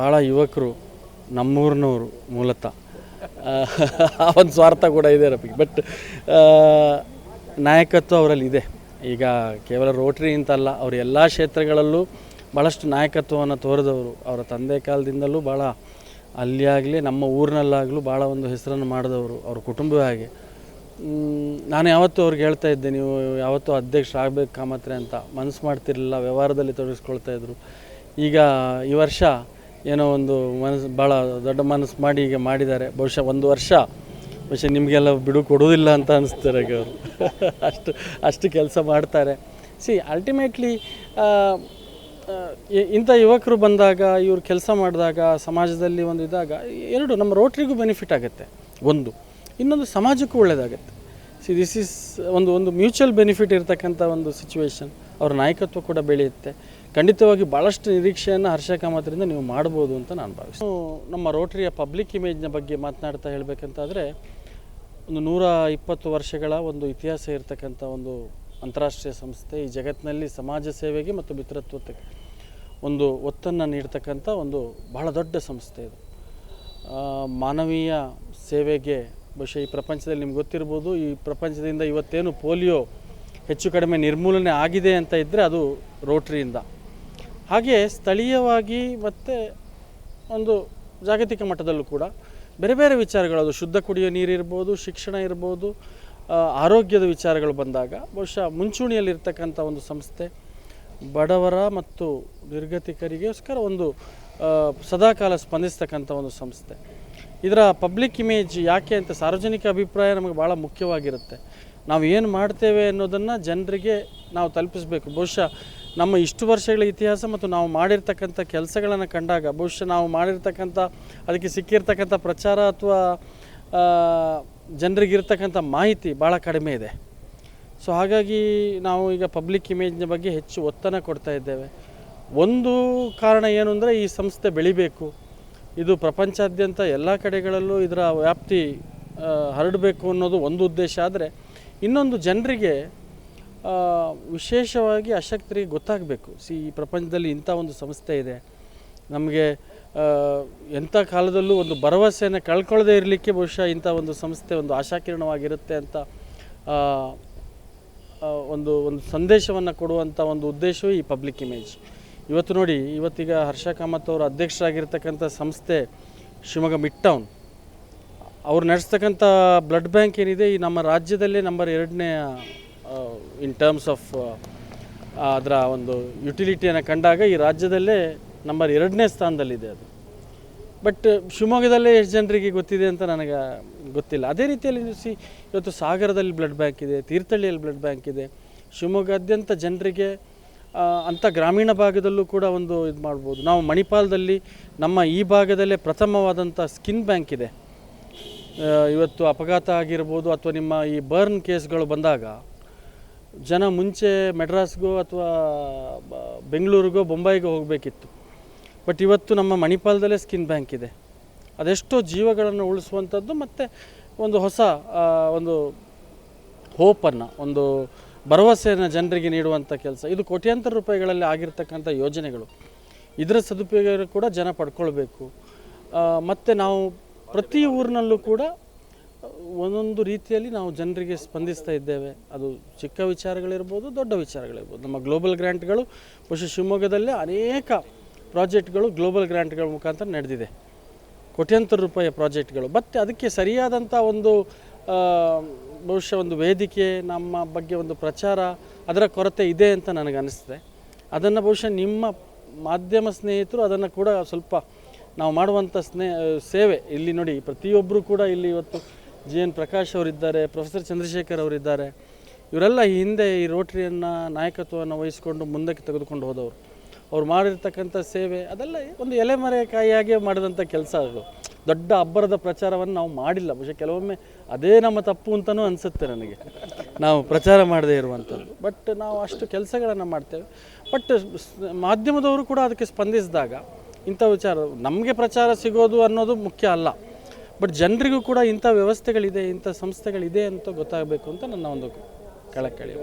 ಭಾಳ ಯುವಕರು ನಮ್ಮೂರಿನವರು ಮೂಲತಃ. ಆ ಒಂದು ಸ್ವಾರ್ಥ ಕೂಡ ಇದೆ ನಮಗೆ. ಬಟ್ ನಾಯಕತ್ವ ಅವರಲ್ಲಿ ಇದೆ. ಈಗ ಕೇವಲ ರೋಟ್ರಿ ಅಂತಲ್ಲ, ಅವರು ಎಲ್ಲ ಕ್ಷೇತ್ರಗಳಲ್ಲೂ ಭಾಳಷ್ಟು ನಾಯಕತ್ವವನ್ನು ತೋರಿದವರು. ಅವರ ತಂದೆ ಕಾಲದಿಂದಲೂ ಭಾಳ ಅಲ್ಲಿ ಆಗಲಿ ನಮ್ಮ ಊರಿನಲ್ಲಾಗಲೂ ಭಾಳ ಒಂದು ಹೆಸರನ್ನು ಮಾಡಿದವರು ಅವ್ರ ಕುಟುಂಬವೇ ಹಾಗೆ. ನಾನು ಯಾವತ್ತೂ ಅವ್ರಿಗೆ ಹೇಳ್ತಾ ಇದ್ದೆ, ನೀವು ಯಾವತ್ತೂ ಅಧ್ಯಕ್ಷರಾಗಬೇಕು ಕಾಮತ್ರೆ ಅಂತ. ಮನಸ್ಸು ಮಾಡ್ತಿರಲಿಲ್ಲ, ವ್ಯವಹಾರದಲ್ಲಿ ತೊಡಗಿಸ್ಕೊಳ್ತಾ ಇದ್ರು. ಈಗ ಈ ವರ್ಷ ಏನೋ ಒಂದು ಮನಸ್ಸು ಭಾಳ ದೊಡ್ಡ ಮನಸ್ಸು ಮಾಡಿ ಈಗ ಮಾಡಿದ್ದಾರೆ. ಬಹುಶಃ ಒಂದು ವರ್ಷ, ಬಹುಶಃ ನಿಮಗೆಲ್ಲ ಬಿಡು ಕೊಡೋದಿಲ್ಲ ಅಂತ ಅನಿಸ್ತಾರೆ ಅವರು. ಅಷ್ಟು ಅಷ್ಟು ಕೆಲಸ ಮಾಡ್ತಾರೆ. ಸಿ ಅಲ್ಟಿಮೇಟ್ಲಿ ಇಂಥ ಯುವಕರು ಬಂದಾಗ, ಇವರು ಕೆಲಸ ಮಾಡಿದಾಗ, ಸಮಾಜದಲ್ಲಿ ಒಂದು ಇದಾಗ, ಎರಡು, ನಮ್ಮ ರೋಟ್ರಿಗೂ ಬೆನಿಫಿಟ್ ಆಗುತ್ತೆ. ಒಂದು, ಇನ್ನೊಂದು ಸಮಾಜಕ್ಕೂ ಒಳ್ಳೆಯದಾಗುತ್ತೆ ಸಿ ದಿಸ್ ಇಸ್ ಒಂದು ಒಂದು ಮ್ಯೂಚುವಲ್ ಬೆನಿಫಿಟ್ ಇರತಕ್ಕಂಥ ಒಂದು ಸಿಚುವೇಶನ್ ಅವ್ರ ನಾಯಕತ್ವ ಕೂಡ ಬೆಳೆಯುತ್ತೆ. ಖಂಡಿತವಾಗಿ ಭಾಳಷ್ಟು ನಿರೀಕ್ಷೆಯನ್ನು ಹರ್ಷ ಕಾಮತ್ರಿಂದ ನೀವು ಮಾಡ್ಬೋದು ಅಂತ ನಾನು ಭಾವಿಸ್ತೀನಿ. ನಮ್ಮ ರೋಟರಿಯ ಪಬ್ಲಿಕ್ ಇಮೇಜ್ನ ಬಗ್ಗೆ ಮಾತನಾಡ್ತಾ ಹೇಳಬೇಕಂತಾದರೆ ಒಂದು ನೂರ ಇಪ್ಪತ್ತು ವರ್ಷಗಳ ಒಂದು ಇತಿಹಾಸ ಇರತಕ್ಕಂಥ ಒಂದು ಅಂತಾರಾಷ್ಟ್ರೀಯ ಸಂಸ್ಥೆ ಈ ಜಗತ್ತಿನಲ್ಲಿ ಸಮಾಜ ಸೇವೆಗೆ ಮತ್ತು ಮಿತ್ರತ್ವಕ್ಕೆ ಒಂದು ಒತ್ತನ್ನು ನೀಡ್ತಕ್ಕಂಥ ಒಂದು ಬಹಳ ದೊಡ್ಡ ಸಂಸ್ಥೆ ಇದು. ಮಾನವೀಯ ಸೇವೆಗೆ ಬಹುಶಃ ಈ ಪ್ರಪಂಚದಲ್ಲಿ ನಿಮ್ಗೆ ಗೊತ್ತಿರ್ಬೋದು ಈ ಪ್ರಪಂಚದಿಂದ ಇವತ್ತೇನು ಪೋಲಿಯೋ ಹೆಚ್ಚು ಕಡಿಮೆ ನಿರ್ಮೂಲನೆ ಆಗಿದೆ ಅಂತ ಇದ್ದರೆ ಅದು ರೋಟ್ರಿಯಿಂದ. ಹಾಗೆ ಸ್ಥಳೀಯವಾಗಿ ಮತ್ತು ಒಂದು ಜಾಗತಿಕ ಮಟ್ಟದಲ್ಲೂ ಕೂಡ ಬೇರೆ ಬೇರೆ ವಿಚಾರಗಳು, ಅದು ಶುದ್ಧ ಕುಡಿಯೋ ನೀರಿರ್ಬೋದು ಶಿಕ್ಷಣ ಇರ್ಬೋದು ಆರೋಗ್ಯದ ವಿಚಾರಗಳು ಬಂದಾಗ ಬಹುಶಃ ಮುಂಚೂಣಿಯಲ್ಲಿರ್ತಕ್ಕಂಥ ಒಂದು ಸಂಸ್ಥೆ ಬಡವರ ಮತ್ತು ನಿರ್ಗತಿಕರಿಗೋಸ್ಕರ ಒಂದು ಸದಾಕಾಲ ಸ್ಪಂದಿಸ್ತಕ್ಕಂಥ ಒಂದು ಸಂಸ್ಥೆ. ಇದರ ಪಬ್ಲಿಕ್ ಇಮೇಜ್ ಯಾಕೆ ಅಂತ ಸಾರ್ವಜನಿಕ ಅಭಿಪ್ರಾಯ ನಮಗೆ ಭಾಳ ಮುಖ್ಯವಾಗಿರುತ್ತೆ. ನಾವು ಏನು ಮಾಡ್ತೇವೆ ಅನ್ನೋದನ್ನು ಜನರಿಗೆ ನಾವು ತಲುಪಿಸಬೇಕು. ಬಹುಶಃ ನಮ್ಮ ಇಷ್ಟು ವರ್ಷಗಳ ಇತಿಹಾಸ ಮತ್ತು ನಾವು ಮಾಡಿರ್ತಕ್ಕಂಥ ಕೆಲಸಗಳನ್ನು ಕಂಡಾಗ, ಬಹುಶಃ ನಾವು ಮಾಡಿರ್ತಕ್ಕಂಥ, ಅದಕ್ಕೆ ಸಿಕ್ಕಿರ್ತಕ್ಕಂಥ ಪ್ರಚಾರ ಅಥವಾ ಜನರಿಗಿರ್ತಕ್ಕಂಥ ಮಾಹಿತಿ ಭಾಳ ಕಡಿಮೆ ಇದೆ. ಸೊ ಹಾಗಾಗಿ ನಾವು ಈಗ ಪಬ್ಲಿಕ್ ಇಮೇಜ್ನ ಬಗ್ಗೆ ಹೆಚ್ಚು ಒತ್ತನ್ನು ಕೊಡ್ತಾ ಇದ್ದೇವೆ. ಒಂದು ಕಾರಣ ಏನು ಅಂದರೆ ಈ ಸಂಸ್ಥೆ ಬೆಳಿಬೇಕು. ಇದು ಪ್ರಪಂಚಾದ್ಯಂತ ಎಲ್ಲ ಕಡೆಗಳಲ್ಲೂ ಇದರ ವ್ಯಾಪ್ತಿ ಹರಡಬೇಕು ಅನ್ನೋದು ಒಂದು ಉದ್ದೇಶ ಆದರೆ ಇನ್ನೊಂದು ಜನರಿಗೆ ವಿಶೇಷವಾಗಿ ಅಶಕ್ತರಿಗೆ ಗೊತ್ತಾಗಬೇಕು. ಸಿ, ಈ ಪ್ರಪಂಚದಲ್ಲಿ ಇಂಥ ಒಂದು ಸಂಸ್ಥೆ ಇದೆ. ನಮಗೆ ಎಂಥ ಕಾಲದಲ್ಲೂ ಒಂದು ಭರವಸೆಯನ್ನು ಕಳ್ಕೊಳ್ಳದೇ ಇರಲಿಕ್ಕೆ ಬಹುಶಃ ಇಂಥ ಒಂದು ಸಂಸ್ಥೆ ಒಂದು ಆಶಾಕಿರಣವಾಗಿರುತ್ತೆ ಅಂತ ಒಂದು ಒಂದು ಸಂದೇಶವನ್ನು ಕೊಡುವಂಥ ಒಂದು ಉದ್ದೇಶವೂ ಈ ಪಬ್ಲಿಕ್ ಇಮೇಜ್. ಇವತ್ತು ನೋಡಿ, ಇವತ್ತೀಗ ಹರ್ಷ ಕಾಮತ್ ಅವರು ಅಧ್ಯಕ್ಷರಾಗಿರ್ತಕ್ಕಂಥ ಸಂಸ್ಥೆ ಶಿವಮೊಗ್ಗ ಮಿಡ್ ಟೌನ್ ಅವ್ರು ನಡೆಸ್ತಕ್ಕಂಥ ಬ್ಲಡ್ ಬ್ಯಾಂಕ್ ಏನಿದೆ ಈ ನಮ್ಮ ರಾಜ್ಯದಲ್ಲೇ ನಂಬರ್ ಎರಡನೇ ಇನ್ ಟರ್ಮ್ಸ್ ಆಫ್ ಅದರ ಒಂದು ಯುಟಿಲಿಟಿಯನ್ನು ಕಂಡಾಗ ಈ ರಾಜ್ಯದಲ್ಲೇ ನಂಬರ್ ಎರಡನೇ ಸ್ಥಾನದಲ್ಲಿದೆ ಅದು. ಬಟ್ ಶಿವಮೊಗ್ಗದಲ್ಲೇ ಎಷ್ಟು ಜನರಿಗೆ ಗೊತ್ತಿದೆ ಅಂತ ನನಗೆ ಗೊತ್ತಿಲ್ಲ. ಅದೇ ರೀತಿಯಲ್ಲಿ ಸಿ, ಇವತ್ತು ಸಾಗರದಲ್ಲಿ ಬ್ಲಡ್ ಬ್ಯಾಂಕ್ ಇದೆ, ತೀರ್ಥಹಳ್ಳಿಯಲ್ಲಿ ಬ್ಲಡ್ ಬ್ಯಾಂಕ್ ಇದೆ. ಶಿವಮೊಗ್ಗಾದ್ಯಂತ ಜನರಿಗೆ ಅಂಥ ಗ್ರಾಮೀಣ ಭಾಗದಲ್ಲೂ ಕೂಡ ಒಂದು ಇದು ಮಾಡ್ಬೋದು. ನಾವು ಮಣಿಪಾಲದಲ್ಲಿ ನಮ್ಮ ಈ ಭಾಗದಲ್ಲೇ ಪ್ರಥಮವಾದಂಥ ಸ್ಕಿನ್ ಬ್ಯಾಂಕ್ ಇದೆ. ಇವತ್ತು ಅಪಘಾತ ಆಗಿರ್ಬೋದು ಅಥವಾ ನಿಮ್ಮ ಈ ಬರ್ನ್ ಕೇಸ್ಗಳು ಬಂದಾಗ ಜನ ಮುಂಚೆ ಮೆಡ್ರಾಸ್ಗೋ ಅಥವಾ ಬೆಂಗಳೂರಿಗೋ ಬೊಂಬಾಯಿಗೋ ಹೋಗಬೇಕಿತ್ತು. ಬಟ್ ಇವತ್ತು ನಮ್ಮ ಮಣಿಪಾಲದಲ್ಲೇ ಸ್ಕಿನ್ ಬ್ಯಾಂಕ್ ಇದೆ. ಅದೆಷ್ಟೋ ಜೀವಗಳನ್ನು ಉಳಿಸುವಂಥದ್ದು ಮತ್ತು ಒಂದು ಹೊಸ ಒಂದು ಹೋಪನ್ನು, ಒಂದು ಭರವಸೆಯನ್ನು ಜನರಿಗೆ ನೀಡುವಂಥ ಕೆಲಸ. ಇದು ಕೋಟ್ಯಾಂತರ ರೂಪಾಯಿಗಳಲ್ಲಿ ಆಗಿರ್ತಕ್ಕಂಥ ಯೋಜನೆಗಳು. ಇದರ ಸದುಪಯೋಗ ಕೂಡ ಜನ ಪಡ್ಕೊಳ್ಬೇಕು. ಮತ್ತು ನಾವು ಪ್ರತಿ ಊರಿನಲ್ಲೂ ಕೂಡ ಒಂದೊಂದು ರೀತಿಯಲ್ಲಿ ನಾವು ಜನರಿಗೆ ಸ್ಪಂದಿಸ್ತಾ ಇದ್ದೇವೆ. ಅದು ಚಿಕ್ಕ ವಿಚಾರಗಳಿರ್ಬೋದು, ದೊಡ್ಡ ವಿಚಾರಗಳಿರ್ಬೋದು. ನಮ್ಮ ಗ್ಲೋಬಲ್ ಗ್ರ್ಯಾಂಟ್ಗಳು ಬಹುಶಃ ಶಿವಮೊಗ್ಗದಲ್ಲೇ ಅನೇಕ ಪ್ರಾಜೆಕ್ಟ್ಗಳು ಗ್ಲೋಬಲ್ ಗ್ರ್ಯಾಂಟ್ಗಳ ಮುಖಾಂತರ ನಡೆದಿದೆ. ಕೋಟ್ಯಂತರ ರೂಪಾಯಿಯ ಪ್ರಾಜೆಕ್ಟ್ಗಳು ಮತ್ತು ಅದಕ್ಕೆ ಸರಿಯಾದಂಥ ಒಂದು ಬಹುಶಃ ಒಂದು ವೇದಿಕೆ, ನಮ್ಮ ಬಗ್ಗೆ ಒಂದು ಪ್ರಚಾರ, ಅದರ ಕೊರತೆ ಇದೆ ಅಂತ ನನಗೆ ಅನಿಸ್ತದೆ ಅದನ್ನು ಬಹುಶಃ ನಿಮ್ಮ ಮಾಧ್ಯಮ ಸ್ನೇಹಿತರು ಅದನ್ನು ಕೂಡ ಸ್ವಲ್ಪ ನಾವು ಮಾಡುವಂಥ ಸ್ನೇ ಸೇವೆ. ಇಲ್ಲಿ ನೋಡಿ ಪ್ರತಿಯೊಬ್ಬರು ಕೂಡ ಇಲ್ಲಿ ಇವತ್ತು ಜಿ ಎನ್ ಪ್ರಕಾಶ್ ಅವರಿದ್ದಾರೆ, ಪ್ರೊಫೆಸರ್ ಚಂದ್ರಶೇಖರ್ ಅವರಿದ್ದಾರೆ. ಇವರೆಲ್ಲ ಈ ಹಿಂದೆ ಈ ರೋಟರಿಯನ್ನು ನಾಯಕತ್ವವನ್ನು ವಹಿಸಿಕೊಂಡು ಮುಂದಕ್ಕೆ ತೆಗೆದುಕೊಂಡು ಹೋದವರು. ಅವ್ರು ಮಾಡಿರ್ತಕ್ಕಂಥ ಸೇವೆ, ಅದೆಲ್ಲ ಒಂದು ಎಲೆಮರೆಕಾಯಿಯಾಗಿಯೇ ಮಾಡಿದಂಥ ಕೆಲಸ ಅದು. ದೊಡ್ಡ ಅಬ್ಬರದ ಪ್ರಚಾರವನ್ನು ನಾವು ಮಾಡಿಲ್ಲ. ಬಹುಶಃ ಕೆಲವೊಮ್ಮೆ ಅದೇ ನಮ್ಮ ತಪ್ಪು ಅಂತಲೂ ಅನಿಸುತ್ತೆ ನನಗೆ. ನಾವು ಪ್ರಚಾರ ಮಾಡದೇ ಇರುವಂಥದ್ದು. ಬಟ್ ನಾವು ಅಷ್ಟು ಕೆಲಸಗಳನ್ನು ಮಾಡ್ತೇವೆ. ಬಟ್ ಮಾಧ್ಯಮದವರು ಕೂಡ ಅದಕ್ಕೆ ಸ್ಪಂದಿಸಿದಾಗ ಇಂಥ ವಿಚಾರ, ನಮಗೆ ಪ್ರಚಾರ ಸಿಗೋದು ಅನ್ನೋದು ಮುಖ್ಯ ಅಲ್ಲ. ಬಟ್ ಜನರಿಗೂ ಕೂಡ ಇಂಥ ವ್ಯವಸ್ಥೆಗಳಿದೆ, ಇಂಥ ಸಂಸ್ಥೆಗಳಿದೆ ಅಂತ ಗೊತ್ತಾಗಬೇಕು ಅಂತ ನನ್ನ ಒಂದು ಕಳಕಳಿ